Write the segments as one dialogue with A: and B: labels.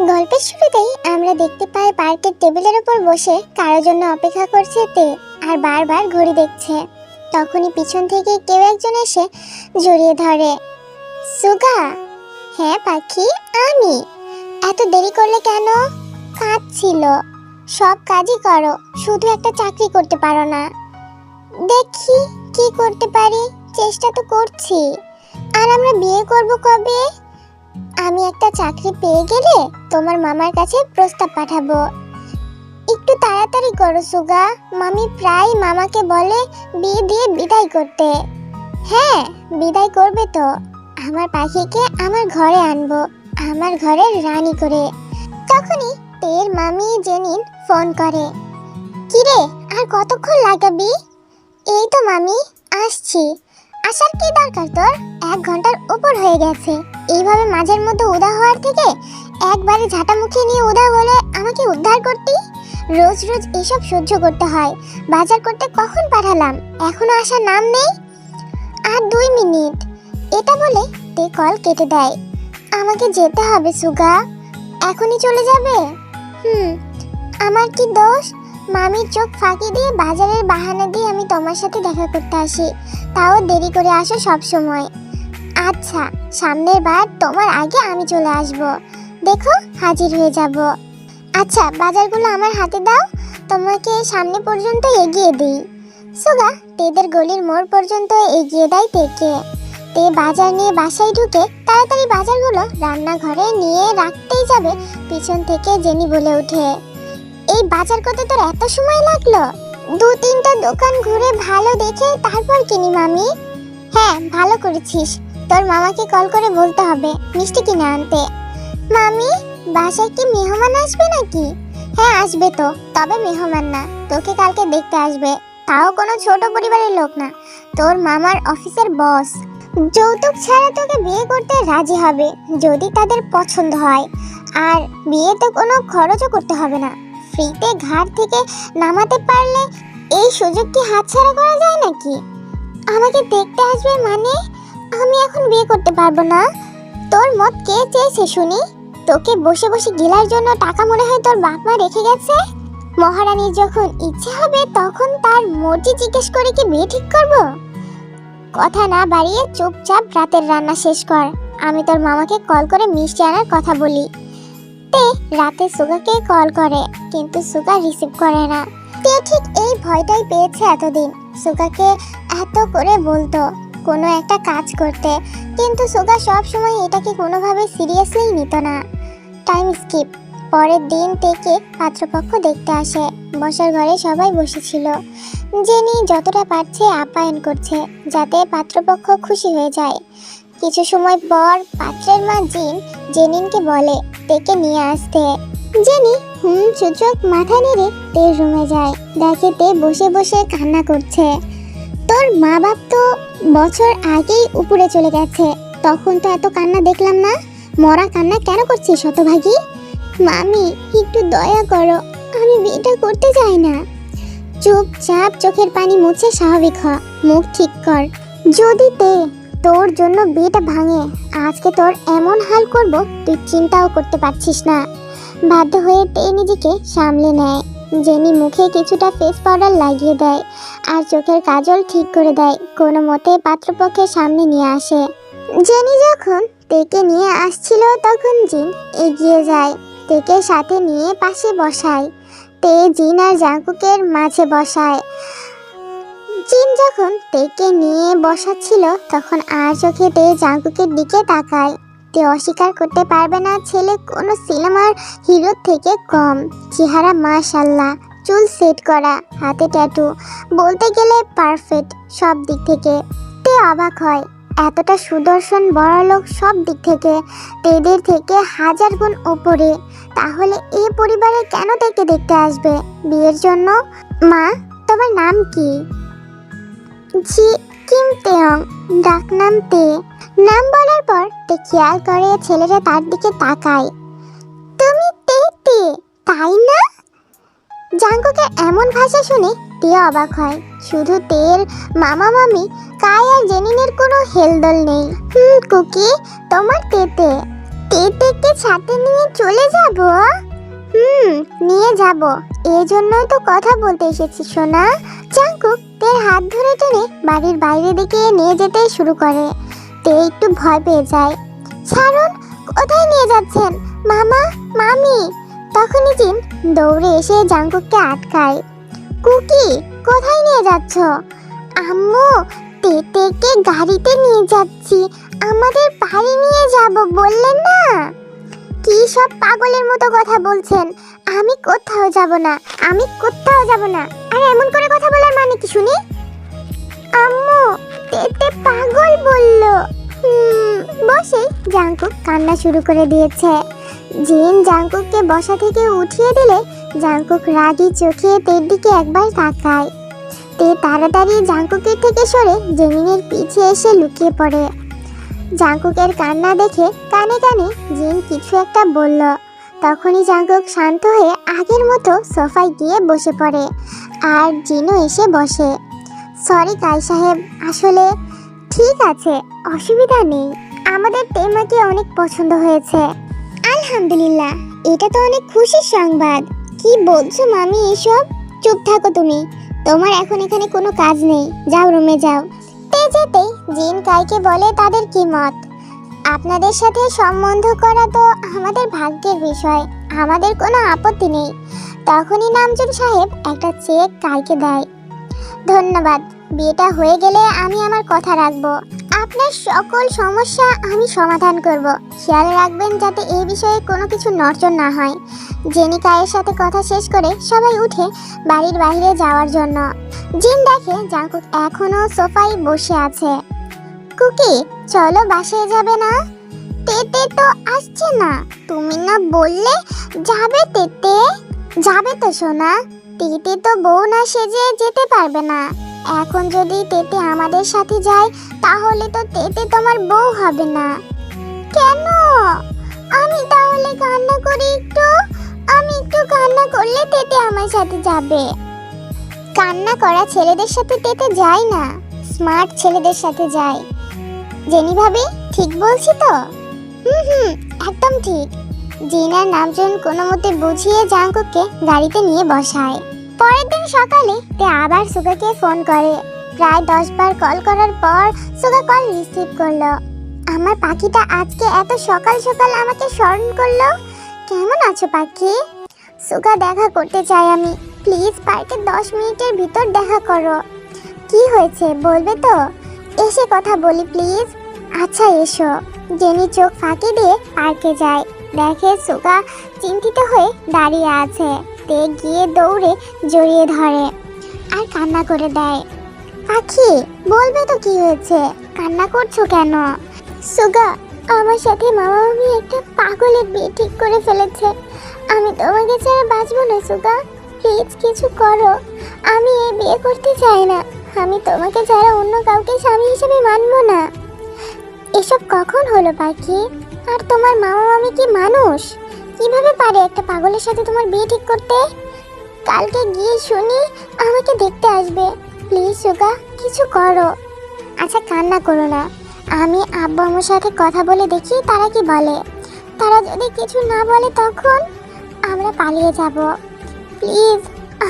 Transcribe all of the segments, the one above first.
A: গল্পের শুরুতেই আমরা দেখতে পাই পার্কের টেবিলের উপর বসে কারোর জন্য অপেক্ষা করছে তে আর বারবার ঘড়ি দেখছে। তখনই পিছন থেকে কেউ একজন এসে জড়িয়ে ধরে। সুগা! হ্যাঁ পাখি, আমি। এত দেরি করলে কেন? কাজ ছিল। সব কাজই করো, শুধু একটা চাকরি করতে পারো না। দেখি কি করতে পারি, চেষ্টা তো করছি। আর আমরা বিয়ে করব কবে? আমি একটা চাকরি পেয়ে গেলে তোমার মামার কাছে প্রস্তাব পাঠাবো। একটু তাড়াতাড়ি করো, সুগা। মামি প্রায় মামাকে বলে বিয়ে দিয়ে বিদায় করতে। হ্যাঁ বিদায় করবে তো। আমার পাখিকে আমার ঘরে আনব, আমার ঘরের রানী করে। তখনই তের মামি জেনিন ফোন করে। কিরে, আর কতক্ষণ লাগাবি? এই তো মামি, আসছি। আসার কি দরকার তোর? এক ঘণ্টার উপর হয়ে গেছে। এইভাবে মাঝের মধ্যে উদা হওয়ার থেকে একবারে ঝাঁটা মুখে নিয়ে উদা হলে আমাকে উদ্ধার করতি? রোজ রোজ এসব সহ্য করতে হয়। বাজার করতে কখন পাঠালাম? এখনও আসার নাম নেই? আর দুই মিনিট। এটা বলে তে কল কেটে দেয়। আমাকে যেতে হবে, সুগা। এখনই চলে যাবে? হুম। আমার কি দোষ? মামির চোখ ফাঁকি দিয়ে বাজারের বাহানা দিয়ে আমি তোমার সাথে দেখা করতে আসি। তাও দেরি করে আসো সব সময় আচ্ছা সামনের বার তোমার আগে আমি চলে আসব। দেখো, হাজির হয়ে যাব। আচ্ছা বাজারগুলো আমার হাতে দাও। তোমাকে সামনে পর্যন্ত এগিয়ে দিই। সুগা, তেদের গলির মোড় পর্যন্ত এগিয়ে দেয় তেকে। তে বাজার নিয়ে বাসায় ঢুকে তাড়াতাড়ি বাজারগুলো রান্নাঘরে নিয়ে রাখতেই যাবে, পিছন থেকে জেনি বলে ওঠে। এই বাজার করতে তোর এত সময় লাগল? দু তিনটা দোকান ঘুরে ভালো দেখে তারপর কিনি, মামি। হ্যাঁ ভালো করেছিস। তোর মামাকে কল করে বলতে হবে, মিষ্টি কিনে আনতে। মামি, বাসায় কি মেহমান আসবে নাকি? হ্যাঁ আসবে তো, তবে মেহমান না, তোকে কালকে দেখতে আসবে। তাও কোনো ছোট পরিবারের লোক না, তোর মামার অফিসের বস। যৌতুক ছাড়া তোকে বিয়ে করতে রাজি হবে, যদি তাদের পছন্দ হয়। আর বিয়েতে কোনো খরচও করতে হবে না, ফ্রিতে ঘাট থেকে নামাতে পারলে এই সুযোগ কি হাতছাড়া করা যায় নাকি? আমাকে দেখতে আসবে মানে? আমি এখন বিয়ে করতে পারব না। তোর মত কে চেয়েছে শুনি? তোকে বসে বসে গিলার জন্য টাকা মনে হয় তোর বাপ মা রেখে গেছে? মহারানীর যখন ইচ্ছে হবে তখন তার মর্জি জিজ্ঞেস করে কি বিয়ে ঠিক করব? কথা না বাড়িয়ে চুপচাপ রাতের রান্না শেষ কর। আমি তোর মামাকে কল করে মিষ্টি আনার কথা বলি। তে রাতে সুগাকে কল করে, কিন্তু সুগা রিসিভ করে না। তে ঠিক এই ভয়টাই পেয়েছে এতদিন। সুগাকে এত করে বলতো। কোনো একটা কাজ করতে। কিন্তু সুগা সব সময় এটাকে কোনোভাবে সিরিয়াসলি নিত না। টাইম স্কিপ পরের দিন থেকে পাত্রপক্ষ দেখতে আসে। বসার ঘরে সবাই বসেছিল। জেনি যতটা পারছে আপ্যায়ন করছে, যাতে পাত্রপক্ষ খুশি হয়ে যায়। কিছু সময় পর পাত্রের মা জিন জেনিনকে বলে তেকে নিয়ে আসতে। জেনি হুম সূচক মাথা নেড়ে তের রুমে যায়। দেখে তে বসে বসে কান্না করছে। তোর মা বাপ তো বছর আগেই উপরে চলে গেছে। তখন তো এত কান্না দেখলাম না। মরা কান্না কেন করছিস শতভাগী? মামি, একটু দয়া করো, আমি বিয়েটা করতে চাই না। চুপচাপ চোখের পানি মুছে স্বাভাবিক হ, মুখ ঠিক কর। যদি তে, তোর জন্য বিয়েটা ভাঙে, আজকে তোর এমন হাল করব, তুই চিন্তাও করতে পারছিস না। বাধ্য হয়ে তে নিজেকে সামলে নেয়। জেনি মুখে কিছুটা ফেস পাউডার লাগিয়ে দেয় আর চোখের কাজল ঠিক করে দেয়, কোনো মতে পাত্রপক্ষের সামনে নিয়ে আসে। জেনি যখন তেকে নিয়ে আসছিল তখন জিন এগিয়ে যায়, তেকে সাথে নিয়ে পাশে বসায়। তে জিন আর জাঙ্কুকের মাঝে বসায়। জিন যখন তেকে নিয়ে বসাচ্ছিল তখন আর চোখে তে জাঙ্কুকের দিকে তাকায়। তে অস্বীকার করতে পারবে না ছেলে কোনো সিনেমার হিরোর থেকে কম। চেহারা মাশাল্লাহ, চুল সেট করা, হাতে ট্যাটু বলতে গেলে পারফেক্ট সব দিক থেকে। তে অবাক হয়, এতটা সুদর্শন বড়লোক সব দিক থেকে, তেদের থেকে হাজার গুণ ওপরে তাহলে এই পরিবারে কেন তাকে দেখতে আসবে? বিয়ের জন্য? মা, তোমার নাম কি? জি, কিম তেয়ং ডাক নাম তে। নাম বলার পর তে খেয়াল করে ছেলেটা তার দিকে তাকায়। তুমি তে তে তাই না? জাঙ্কুকের এমন ভাষা শুনে তে অবাক হয়। শুধু তেল, মামা মামি, কাই আর জেনিনের কোনো হেলদোল নেই। হুম, কুকি, তোমার তেতে। তেতেকে সাথে নিয়ে চলে যাব হুম, নিয়ে যাব। এই জন্যই তো কথা বলতে এসেছি, সোনা। জাঙ্কুক তের হাত ধরে টেনে বাড়ির বাইরে দিকে নিয়ে যেতে শুরু করে। তে একটু ভয় পেয়ে যায়। ছাড়ুন কোথায় নিয়ে যাচ্ছেন? মামা, মামি। তখনই জিন দৌড়ে এসে জাঙ্কুককে আটকায়। কুকি, কোথায় নিয়ে যাচ্ছ? আম্মু, তেতেকে গাড়িতে নিয়ে যাচ্ছি। আমাদের বাড়ি নিয়ে যাব, বললেন না? কি সব পাগলের মতো কথা বলছেন? আমি কোথাও যাব না, আমি কোথাও যাব না। আর এমন করে কথা বলার মানে কি শুনি? আম্মু, তেতে পাগল বলল। বসে জাঙ্কুক কান্না শুরু করে দিয়েছে। জিন জাঙ্কুককে বসা থেকে উঠিয়ে দিলে জাঙ্কুক রাগি চোখে তের দিকে একবার তাকায়। তে তাড়াতাড়ি জাঙ্কুকের থেকে সরে জেমিনের পিছে এসে লুকিয়ে পড়ে। জাঙ্কুকের কান্না দেখে কানে কানে জিন কিছু একটা বলল। তখনই জাঙ্কুক শান্ত হয়ে আগের মতো সোফায় গিয়ে বসে পড়ে। আর জিনও এসে বসে। সরি কাই সাহেব, আসলে ঠিক আছে, অসুবিধা নেই। আমাদের তেমাকে অনেক পছন্দ হয়েছে। আলহামদুলিল্লাহ, এটা তো অনেক খুশির সংবাদ। কি বলছো মামি এসব? চুপ থাকো তুমি। তোমার এখন এখানে কোনো কাজ নেই। যাও রুমে যাও। তে জিন কাইকে বলে তাদের কি মত? আপনাদের সাথে সম্বন্ধ করা তো আমাদের ভাগ্যের বিষয়। আমাদের কোনো আপত্তি নেই। তখনই নামজুন সাহেব একটা চেক কাইকে দেয়। ধন্যবাদ। বিয়েটা হয়ে গেলে আমি আমার কথা রাখব। আপনার সকল সমস্যা আমি সমাধান করব। খেয়াল রাখবেন যাতে এই বিষয়ে কোনো কিছু নড়চড় না হয়। জেনি কায়ের সাথে কথা শেষ করে সবাই উঠে বাড়ির বাইরে যাওয়ার জন্য। জিন দেখে জাঙ্কুক এখনও সোফায় বসে আছে। কুকি, চলো বাসায় যাবে না? তেতে তো আসছে না। তুমি না বললে যাবে তেতে? যাবে তো সোনা। তেতে তো বউ না সেজে যেতে পারবে না। এখন যদি তেতে আমাদের সাথে যায়, তাহলে তো তেতে তোমার বউ হবে না। কেন? আমি তাহলে কান্না করি একটু? আমি একটু কান্না করলে তেতে আমার সাথে যাবে। কান্না করা ছেলেদের সাথে তেতে যায় না স্মার্ট ছেলেদের সাথে যায়। জেনি ভাবি, ঠিক বলছি তো? হুম হুম, একদম ঠিক। জিনার নামজন কোনো মতে বুঝিয়ে জাঙ্কুককে গাড়িতে নিয়ে বসায়। পরের দিন সকালে তে আবার সুগাকে ফোন করে। প্রায় দশ বার কল করার পর সুগা কল রিসিভ করল। আমার পাখিটা আজকে এত সকাল সকাল আমাকে স্মরণ করল? কেমন আছো পাখি? সুগা দেখা করতে চাই আমি। প্লিজ পার্কে দশ মিনিটের ভিতর দেখা করো। কি হয়েছে বলবে তো? এসে কথা বলি প্লিজ। আচ্ছা এসো। জেনি চোখ ফাঁকি দিয়ে পার্কে যায়। দেখে সুগা চিন্তিত হয়ে দাঁড়িয়ে আছে। তে গিয়ে দৌড়ে জড়িয়ে ধরে আর কান্না করে দেয়। পাখি, বলবে তো কি হয়েছে? কান্না করছ কেন? সুগা, আমার সাথে মামা মামি একটা পাগলের বিয়ে ঠিক করে ফেলেছে। আমি তোমাকে ছাড়া বাঁচবো না, সুগা। প্লিজ কিছু করো। আমি এই বিয়ে করতে চাই না। আমি তোমাকে ছাড়া অন্য কাউকে স্বামী হিসেবে মানবো না। এসব কখন হলো পাখি? আর তোমার মামা মামি কি মানুষ? কীভাবে পারে একটা পাগলের সাথে তোমার বিয়ে ঠিক করতে? কালকে গিয়ে শুনি আমাকে দেখতে আসবে। প্লিজ, সুগা, কিছু করো। আচ্ছা কান্না করো না। আমি আব্বু আমার সাথে কথা বলে দেখি তারা কি বলে। তারা যদি কিছু না বলে তখন আমরা পালিয়ে যাব। প্লিজ,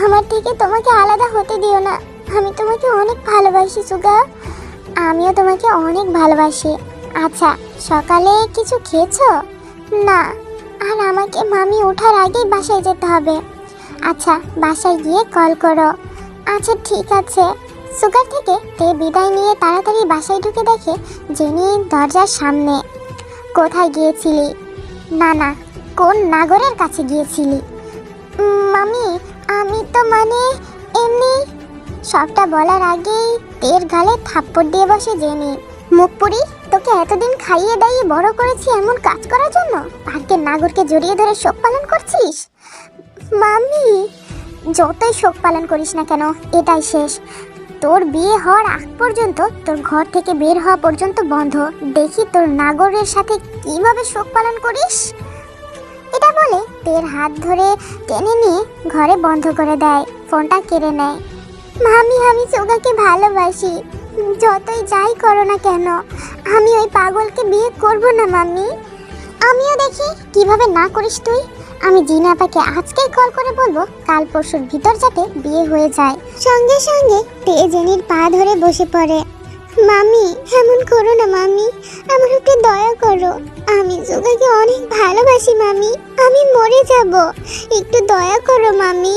A: আমার থেকে তোমাকে আলাদা হতে দিও না। আমি তোমাকে অনেক ভালোবাসি, সুগা। আমিও তোমাকে অনেক ভালোবাসি। আচ্ছা সকালে কিছু খেয়েছো? না। আর আমাকে মামি ওঠার আগেই বাসায় যেতে হবে। আচ্ছা বাসায় গিয়ে কল করো। আচ্ছা ঠিক আছে। সুগার থেকে তে বিদায় নিয়ে তাড়াতাড়ি বাসায় ঢুকে দেখে জেনি দরজার সামনে। কোথায় গিয়েছিলি? না না, কোন নাগরের কাছে গিয়েছিলি? মামি, আমি তো মানে এমনি সবটা বলার আগেই তের গালে থাপ্পড় দিয়ে বসে জেনি। মুখ পুরি তোকে এতদিন খাইয়ে দাইয়ে বড় করেছি এমন কাজ করার জন্য? পার্কের নাগরকে জড়িয়ে ধরে শোক পালন করছিস? মামি, যতই শোক পালন করিস না কেন, এটাই শেষ। তোর বিয়ে হওয়ার আগ পর্যন্ত তোর ঘর থেকে বের হওয়া পর্যন্ত বন্ধ। দেখি তোর নাগরের সাথে কীভাবে শোক পালন করিস? এটা বলে তের হাত ধরে টেনে নিয়ে ঘরে বন্ধ করে দেয়। ফোনটা কেড়ে নেয়। মামি, আমি সোগাকে ভালোবাসি। যতই যাই করো না কেন, আমি ওই পাগলকে বিয়ে করব না, মাম্মি। আমিও দেখি, কীভাবে না করিস তুই? আমি জিনা আপাকে আজকেই কল করে বলব, কাল পরশুর ভিতর যাতে বিয়ে হয়ে যায়। সঙ্গে সঙ্গে তে জেনির পা ধরে বসে পড়ে। মামি এমন করো না মামি আমার একটু দয়া করো। আমি জোগাকে অনেক ভালোবাসি মামি আমি মরে যাব। একটু দয়া করো মামি